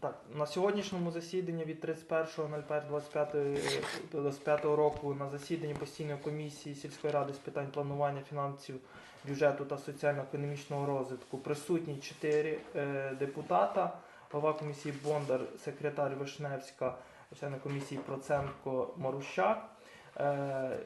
Так, на сьогоднішньому засіданні від 31.01.25 року на засіданні постійної комісії сільської ради з питань планування фінансів, бюджету та соціально-економічного розвитку присутні 4 е, депутата, голова комісії Бондар, секретар Вишневська, члени комісії Проценко Марущак. Е,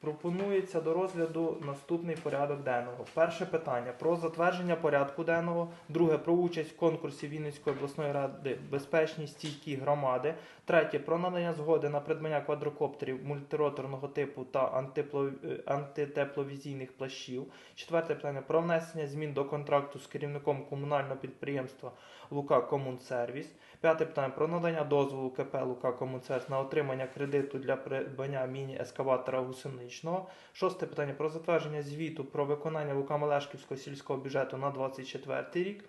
Пропонується до розгляду наступний порядок денного. Перше питання про затвердження порядку денного. Друге про участь в конкурсі Вінницької обласної ради безпечні стійкі громади. Третє про надання згоди на придбання квадрокоптерів мультироторного типу та е, антитепловізійних плащів. Четверте питання про внесення змін до контракту з керівником комунального підприємства Лука Комунсервіс. П'яте питання про надання дозволу КП Лука Комунсервіс на отримання кредиту для придбання міні-ескаватора гусеничного. Шосте питання про затвердження звіту про виконання Лука Малешківського сільського бюджету на 2024 рік.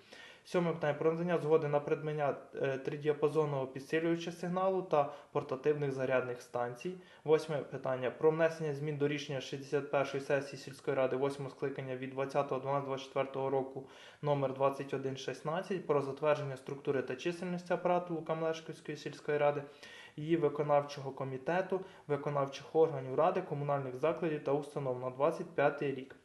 Сьоме питання про надання згоди на придбання е, тридіапазонного підсилювача сигналу та портативних зарядних станцій. Восьме питання про внесення змін до рішення 61-ї сесії сільської ради 8 скликання від 20.12.24 року номер 2116 про затвердження структури та чисельності апарату Лука-Мелешківської сільської ради, її виконавчого комітету, виконавчих органів ради, комунальних закладів та установ на 25 рік.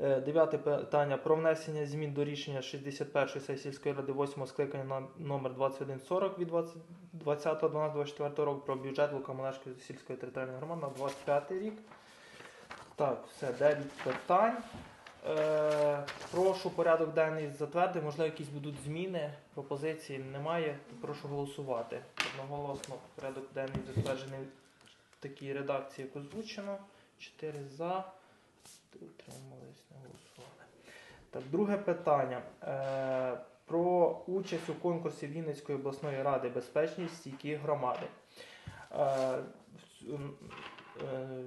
Е, Дев'яте питання про внесення змін до рішення 61-ї сесії ради 8 скликання на номер 2140 від 20 20.12.24 року про бюджет Лука-Мелешківської сільської територіальної громади на 25 рік. Так, все, 9 питань. Е, прошу порядок денний затвердити. Можливо, якісь будуть зміни, пропозиції немає. Прошу голосувати. Одноголосно порядок денний затверджений в такій редакції, як озвучено. 4 за. Утримались, не голосували. Так, друге питання. Е, про участь у конкурсі Вінницької обласної ради безпечність стійкі громади. Е, е,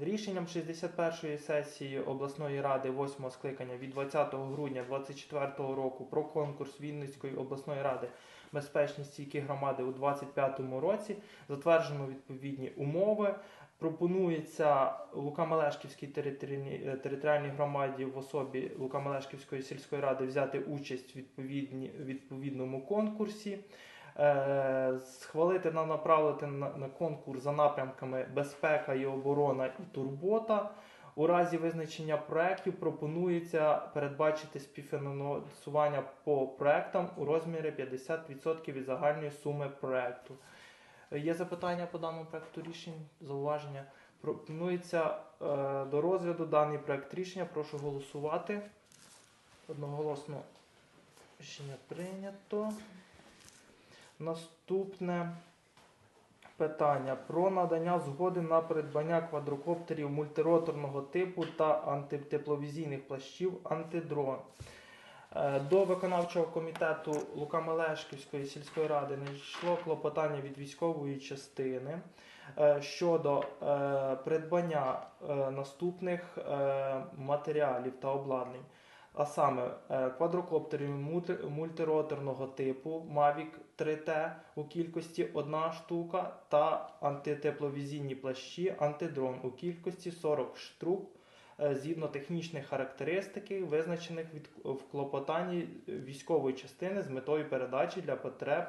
Рішенням 61-ї сесії обласної ради 8 скликання від 20 грудня 2024 року про конкурс Вінницької обласної ради безпечність стійкі громади у 2025 році затверджено відповідні умови. Пропонується Лука-Мелешківській територіальній, е, територіальній громаді в особі Лука-Мелешківської сільської ради взяти участь в відповідному конкурсі, е, схвалити на направити на, на конкурс за напрямками безпека і оборона і турбота. У разі визначення проєктів пропонується передбачити співфінансування по проектам у розмірі 50% від загальної суми проекту. Е, Є запитання по даному проекту рішень, зауваження. Пропонується е, до розгляду даний проект рішення. Прошу голосувати. Одноголосно рішення прийнято. Наступне питання про надання згоди на придбання квадрокоптерів мультироторного типу та антитепловізійних плащів антидрон. Е, До виконавчого комітету Лука-Мелешківської сільської ради надійшло клопотання від військової частини е, щодо е, придбання наступних матеріалів та обладнань. А саме квадрокоптерів мульти- мультироторного типу Mavic 3T у кількості одна штука та антитепловізійні плащі антидрон у кількості 40 штук згідно технічних характеристик, визначених від, в клопотанні військової частини з метою передачі для потреб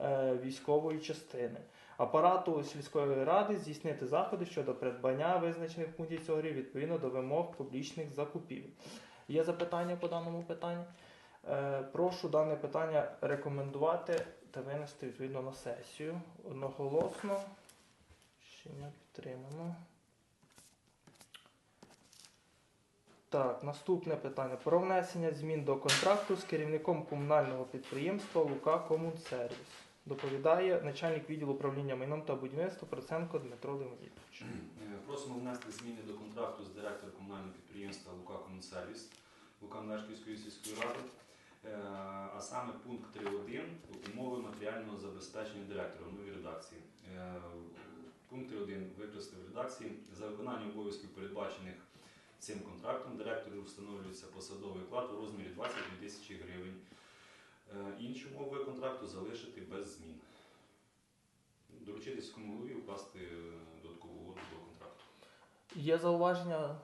е, військової частини. Апарату сільської ради здійснити заходи щодо придбання визначених пунктів цього відповідно до вимог публічних закупівель. Є запитання по даному питанню? Е, прошу дане питання рекомендувати та винести відповідно на сесію. Одноголосно. Рішення підтримано. Так, наступне питання. Про внесення змін до контракту з керівником комунального підприємства Лука Комунсервіс. Доповідає начальник відділу управління майном та будівництва Проценко Дмитро Леонідович. Е, Просимо внести зміни до контракту з директором комунального підприємства Лука Комунсервіс Лука Мешківської сільської ради, Е, а саме пункт 3.1 умови матеріального забезпечення директора в новій редакції. Е, Пункт 3.1 викласти в редакції. За виконання обов'язків, передбачених цим контрактом, директору встановлюється посадовий оклад у розмірі 22 тисячі гривень. Е, Інші умови контракту залишити без змін. Доручити сільському голові укласти е, додаткову угоду до контракту. Є зауваження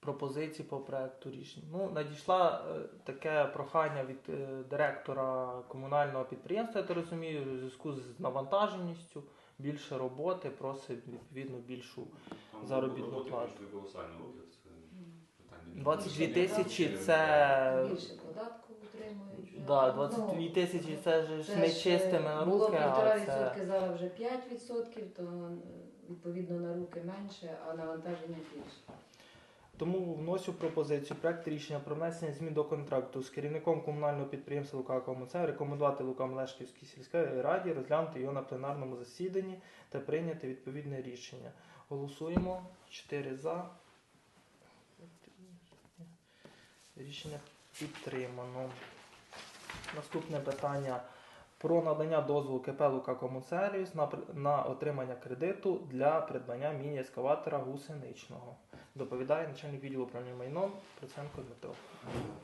пропозицій по проекту рішень. Ну, надійшла е, таке прохання від е, директора комунального підприємства, я так розумію, у зв'язку з навантаженістю, більше роботи, просить відповідно більшу. Там Заробітну роботи, плату. Це питання. 22 Ні, тисячі це. Більше податку утримують. Да, Ну, 22 тисячі це ж не чистими на Було руки, а 1,5%, це. зараз вже 5%, то е, відповідно на руки менше, а навантаження більше. Тому вносю пропозицію проект рішення про внесення змін до контракту з керівником комунального підприємства Лука Комуце рекомендувати Лука Мелешківській сільській раді розглянути його на пленарному засіданні та прийняти відповідне рішення. Голосуємо 4 за. Рішення підтримано. Наступне питання про надання дозволу КП Лука Комуцервіс на, на отримання кредиту для придбання міні-ескаватора гусеничного. Доповідає начальник відділу управління майном Проценко Дмитро.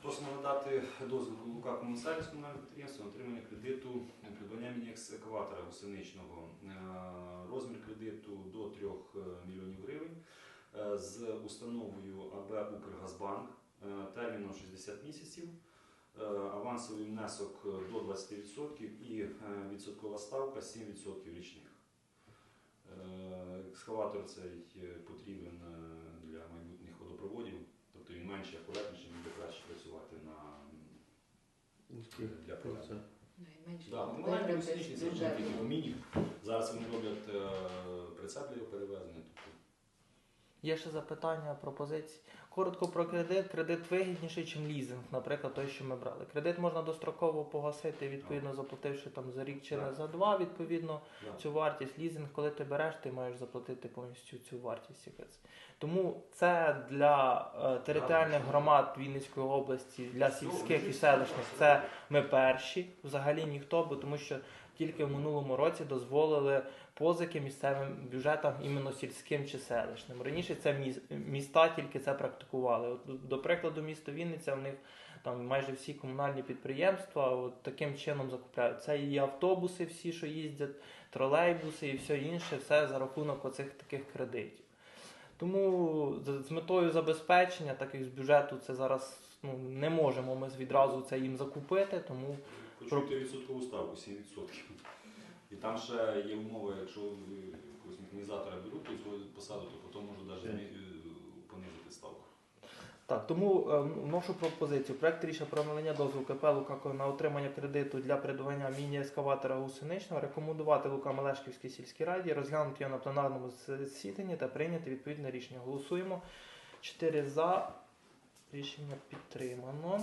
Просимо надати дозвіл Лука Комунсервіс комунального підприємства на отримання кредиту на придбання міні-екскаватора гусеничного. Е, Розмір кредиту до 3 мільйонів гривень Е, з установою АБ Укргазбанк е, терміном 60 місяців. Е, Авансовий внесок до 20% і е, відсоткова ставка 7% річних. Е, Екскаватор цей е, потрібен е, для майбутніх водопроводів, тобто він менше акуратніше, він буде краще працювати на для проведення. Маленькі з це бюджету. тільки по міні. Зараз вони роблять е, прицеп для його перевезення. Тобто, Є ще запитання, пропозиції. Коротко про кредит. Кредит вигідніший, ніж лізинг, наприклад, той, що ми брали. Кредит можна достроково погасити, відповідно, заплативши там за рік чи не за два, відповідно, цю вартість. Лізинг, коли ти береш, ти маєш заплатити повністю цю вартість. якась. Тому це для е, територіальних громад Вінницької області, для сільських і селищних, це ми перші, взагалі ніхто, бо тому що тільки в минулому році дозволили позики місцевим бюджетам, іменно сільським чи селищним. Раніше це міста тільки це практикували. От, до- прикладу, місто Вінниця, в них там майже всі комунальні підприємства от таким чином закупляють. Це і автобуси, всі, що їздять, тролейбуси і все інше, все за рахунок оцих таких кредитів. Тому з- метою забезпечення, так як з бюджету це зараз ну, не можемо ми відразу це їм закупити, тому Почуйте відсоткову ставку 7%. І там ще є умова, якщо ви якогось механізатора беруть і свою посаду, то потім можуть навіть е, понизити ставку. Так, тому е, вношу пропозицію. Проект рішення про надання дозволу КП Лука на отримання кредиту для придбання міні-ескаватора гусеничного рекомендувати Лука Мелешківській сільській раді, розглянути його на пленарному засіданні та прийняти відповідне рішення. Голосуємо. 4 за. Рішення підтримано.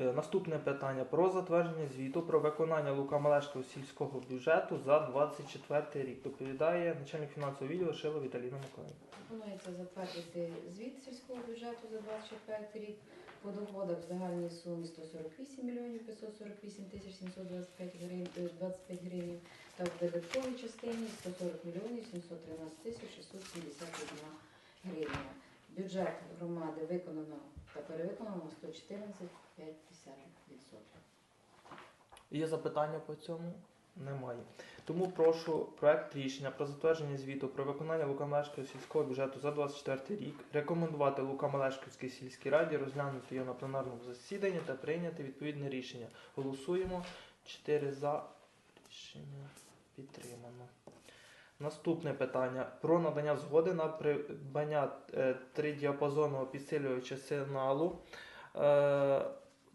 Е, наступне питання про затвердження звіту про виконання Лука Малешкого сільського бюджету за 24 рік. Доповідає начальник фінансового відділу Шило Віталіна Миколаївна. Пропонується затвердити звіт сільського бюджету за 24 рік по доходах в загальній сумі 148 мільйонів 548 тисяч 725 гривень, е, 25 гривень та в додатковій частині 140 мільйонів 713 тисяч 671 гривня. Бюджет громади виконано та перевиконано 114 5-10%. Є запитання по цьому? Немає. Тому прошу проект рішення про затвердження звіту про виконання Лукамелешкого сільського бюджету за 24 рік рекомендувати Лукамелешківській сільській раді розглянути його на пленарному засіданні та прийняти відповідне рішення. Голосуємо. 4 за. Рішення підтримано. Наступне питання про надання згоди на придбання е, тридіапазонного підсилювача сигналу. Е,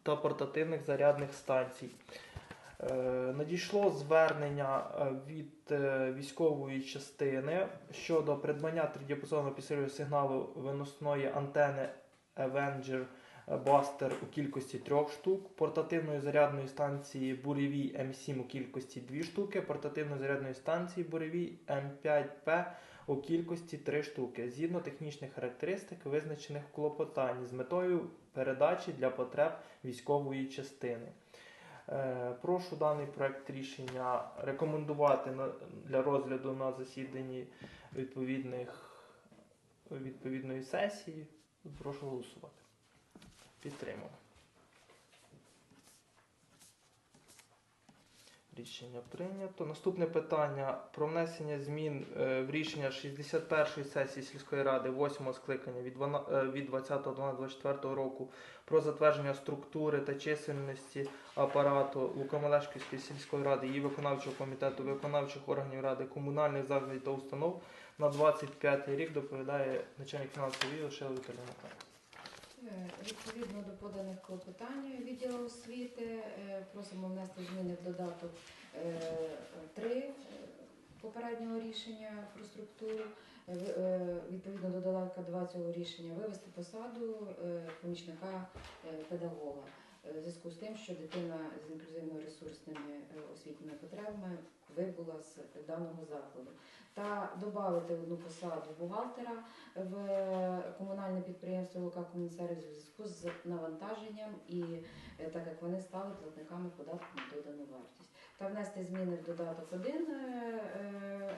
та портативних зарядних станцій. Е, Надійшло звернення е, від е, військової частини щодо придбання тридіапазонного підсилювача сигналу виносної антени Avenger Buster у кількості трьох штук, портативної зарядної станції Буревій М7 у кількості 2 штуки, портативної зарядної станції Буревій М5П у кількості 3 штуки, згідно технічних характеристик, визначених в клопотанні з метою передачі для потреб військової частини. Е, Прошу даний проект рішення рекомендувати для розгляду на засіданні відповідних, відповідної сесії. Прошу голосувати. Підтримуємо. Рішення прийнято. Наступне питання про внесення змін е, в рішення 61-ї сесії сільської ради 8 скликання від 12 е, 20.12.24 року про затвердження структури та чисельності апарату Лукомелешківської сільської ради, її виконавчого комітету, виконавчих органів ради, комунальних закладів та установ на 25 рік доповідає начальник фінансового відділу Михайлівна. Е, Відповідно до поданих клопотань відділу освіти е, просимо внести зміни в додаток 3 попереднього рішення про структуру. Е, е, Відповідно до додатка 2 цього рішення вивести посаду е, помічника е, педагога. Е, В зв'язку з тим, що дитина з інклюзивно-ресурсними е, освітніми потребами вибула з даного закладу. Та додати одну посаду бухгалтера в комунальне підприємство Лука Комунсервіс у зв'язку з навантаженням і е, так як вони стали платниками податку на додану вартість. Та внести зміни в додаток 1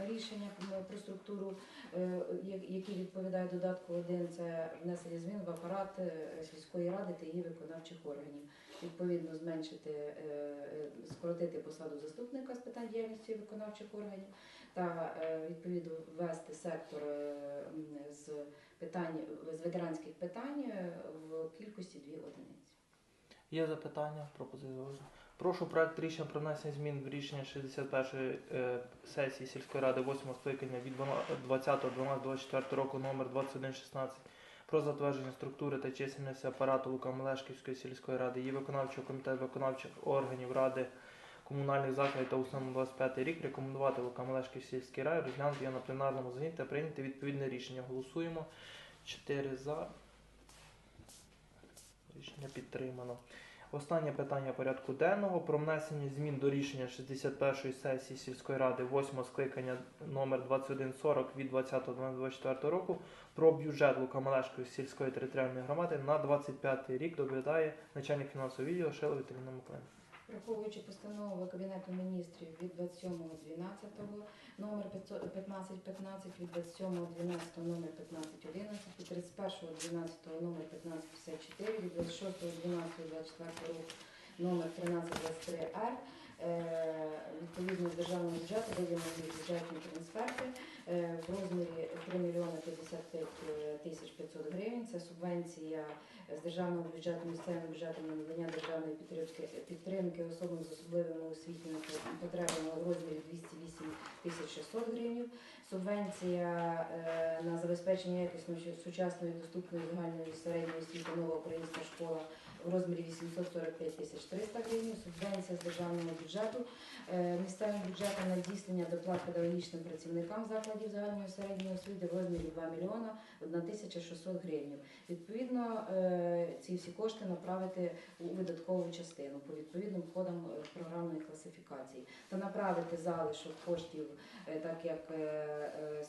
рішення про структуру, е, які відповідають додатку 1, це внесення змін в апарат е, сільської ради та її виконавчих органів. Відповідно, зменшити, е, е, скоротити посаду заступника з питань діяльності виконавчих органів та е, відповідно ввести сектор е, з питань з ветеранських питань е, в кількості дві одиниці. Є запитання, пропозиції зауваження? Прошу проект рішення про внесення змін в рішення 61-ї е, сесії сільської ради 8 скликання від 20.12.24 року номер 2116 про затвердження структури та чисельності апарату Лука-Мелешківської сільської ради, її виконавчого комітету виконавчих органів ради комунальних закладів та установ 25 рік рекомендувати Лука-Мелешківській сільській раді розглянути його на пленарному засіданні та прийняти відповідне рішення. Голосуємо. 4 за. Рішення підтримано. Останнє питання порядку денного про внесення змін до рішення 61-ї сесії сільської ради 8 скликання номер 2140 від 20.24 року про бюджет Лукамалешкої сільської територіальної громади на 25 рік доглядає начальник фінансового відділу Шила Віталіна Миколаївна. Враховуючи постанову Кабінету міністрів від 27.12, номер 500 1515, від 27.12 номер 1511, від 31.12 номер 1554, від 26.12.24 року номер 1323Р. Е, Відповідно з державного бюджету виділені бюджетні трансферти е, в розмірі 3 мільйони 55 тисяч 500 гривень. Це субвенція з державного бюджету місцевим бюджетом на надання державної підтримки, підтримки особам з особливими освітніми потребами у розмірі 208 тисяч 600 гривень. Субвенція е, на забезпечення якісної сучасної доступної загальної середньої освіти нова українська школа в розмірі 845 тисяч 300 гривень. Субвенція з державного бюджету е, місцевим бюджетом на здійснення доплат педагогічним працівникам закладів загальної середньої освіти в розмірі 2 мільйона 1 тисяча 600 гривень. Відповідно, е, ці всі кошти направити у видаткову частину по відповідним входам е, програмної класифікації та направити залишок коштів, так як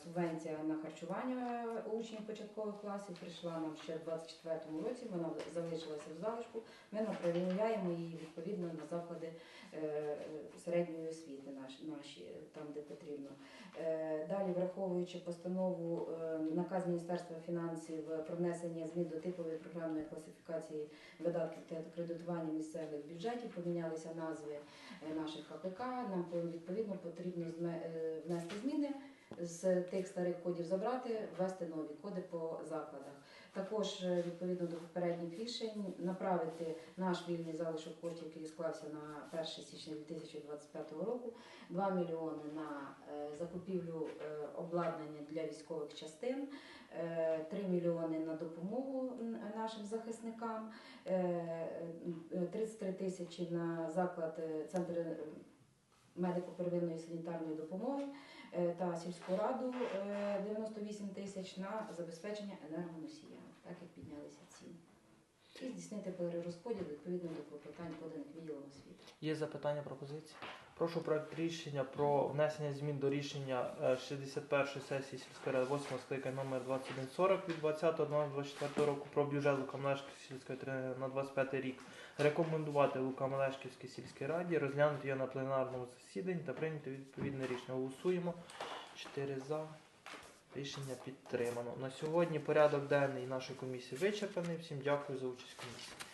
субвенція на харчування учнів початкових класів прийшла нам ще в 24-му році. Вона залишилася в залишку. Ми направляємо її відповідно на заклади е, середньої освіти наші, там, де потрібно. Е, Далі, враховуючи постанову е, наказ Міністерства фінансів про внесення змін до типової програмної класифікації видатків та кредитування місцевих бюджетів, помінялися назви наших КПК. Нам відповідно потрібно внести зміни з тих старих кодів забрати, ввести нові коди по закладах. Також е, відповідно до попередніх рішень направити наш вільний залишок коштів, який склався на 1 січня 2025 року, 2 мільйони на е, закупівлю е, обладнання для військових частин, е, 3 мільйони на допомогу нашим захисникам, е, е, 33 тисячі на заклад центр медико-первинної санітарної допомоги та сільську раду е, 98 тисяч на забезпечення енергоносіями, так як піднялися ціни. І здійснити перерозподіл відповідно до клопотань поданих відділом освіти. Є запитання, пропозиції? Прошу проект рішення про внесення змін до рішення е, 61-ї сесії сільської ради 8 скликання номер 2140 від 20.12.24 року про бюджет Лукамлешківської сільської території на 25 рік. Рекомендувати Лукамлешківській сільській раді, розглянути його на пленарному засіданні та прийняти відповідне рішення. Голосуємо. 4 за. Рішення підтримано. На сьогодні порядок денний нашої комісії вичерпаний. Всім дякую за участь комісії.